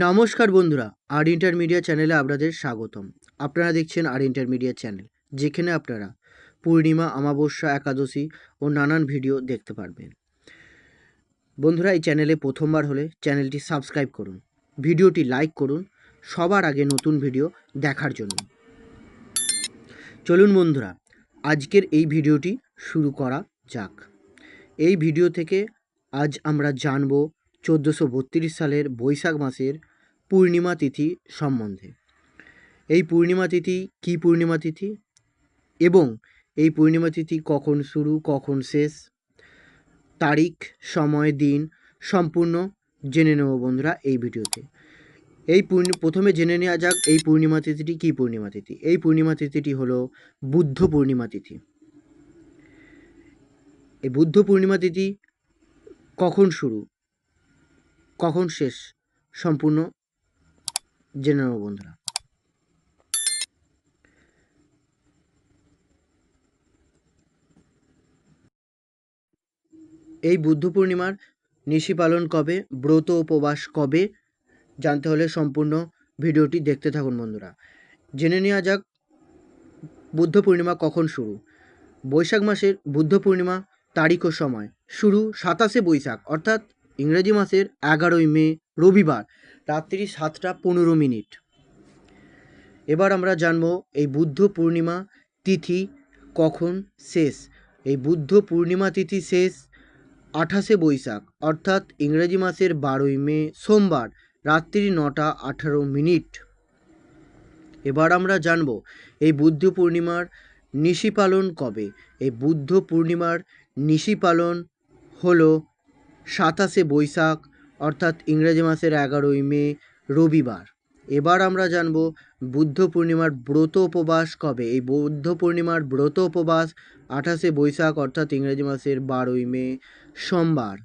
নমস্কার বন্ধুরা, আর ইন্টারমিডিয়া চ্যানেলে আপনাদের স্বাগতম। আপনারা দেখছেন আর ইন্টারমিডিয়া চ্যানেল, যেখানে আপনারা পূর্ণিমা, অমাবস্যা, একাদশী ও নানান ভিডিও দেখতে পারবেন। বন্ধুরা, এই চ্যানেলে প্রথমবার হলে চ্যানেলটি সাবস্ক্রাইব করুন, ভিডিওটি লাইক করুন, সবার আগে নতুন ভিডিও দেখার জন্য। চলুন বন্ধুরা, আজকের এই ভিডিওটি শুরু করা যাক। এই ভিডিও থেকে আজ আমরা জানব চোদ্দোশো বত্রিশ সালের বৈশাখ মাসের পূর্ণিমা তিথি সম্বন্ধে। এই পূর্ণিমা তিথি কী পূর্ণিমা তিথি? এবং এই পূর্ণিমা তিথি কখন শুরু, কখন শেষ? তারিখ, সময়, দিন সম্পূর্ণ জেনে নেব বন্ধুরা এই ভিডিওতে। এই পূর্ণি, প্রথমে জেনে নেওয়া যাক এই পূর্ণিমা তিথিটি কী পূর্ণিমা তিথি? এই পূর্ণিমা তিথিটি হলো বুদ্ধ পূর্ণিমা তিথি। এই বুদ্ধ পূর্ণিমা তিথি কখন শুরু? কখন শেষ? সম্পূর্ণ জেনে নেব, বন্ধুরা। এই বুদ্ধ পূর্ণিমার নিশি পালন কবে? ব্রত উপবাস কবে? জানতে হলে সম্পূর্ণ ভিডিওটি দেখতে থাকুন, বন্ধুরা। জেনে নেওয়া যাক বুদ্ধ পূর্ণিমা কখন শুরু। বৈশাখ মাসের বুদ্ধ পূর্ণিমা তারিখ ও সময়। শুরু সাতাশে বৈশাখ, অর্থাৎ ইংরেজি মাসের এগারোই মে, রবিবার, রাত্রি সাতটা পনেরো মিনিট। এবার আমরা জানব এই বুদ্ধ পূর্ণিমা তিথি কখন শেষ? এই বুদ্ধ পূর্ণিমা তিথি শেষ আঠাশে বৈশাখ, অর্থাৎ ইংরেজি মাসের বারোই মে, সোমবার, রাত্রি নটা আঠারো মিনিট। এবার আমরা জানব এই বুদ্ধ পূর্ণিমার নিশি পালন কবে? এই বুদ্ধ পূর্ণিমার নিশি পালন হলো সাতাশে বৈশাখ, অর্থাৎ ইংরেজি মাসের এগারোই মে, রবিবার। এবার আমরা জানব বুদ্ধ পূর্ণিমার ব্রত উপবাস কবে? এই বুদ্ধ পূর্ণিমার ব্রত উপবাস আঠাশে বৈশাখ, অর্থাৎ ইংরেজি মাসের বারোই মে, সোমবার।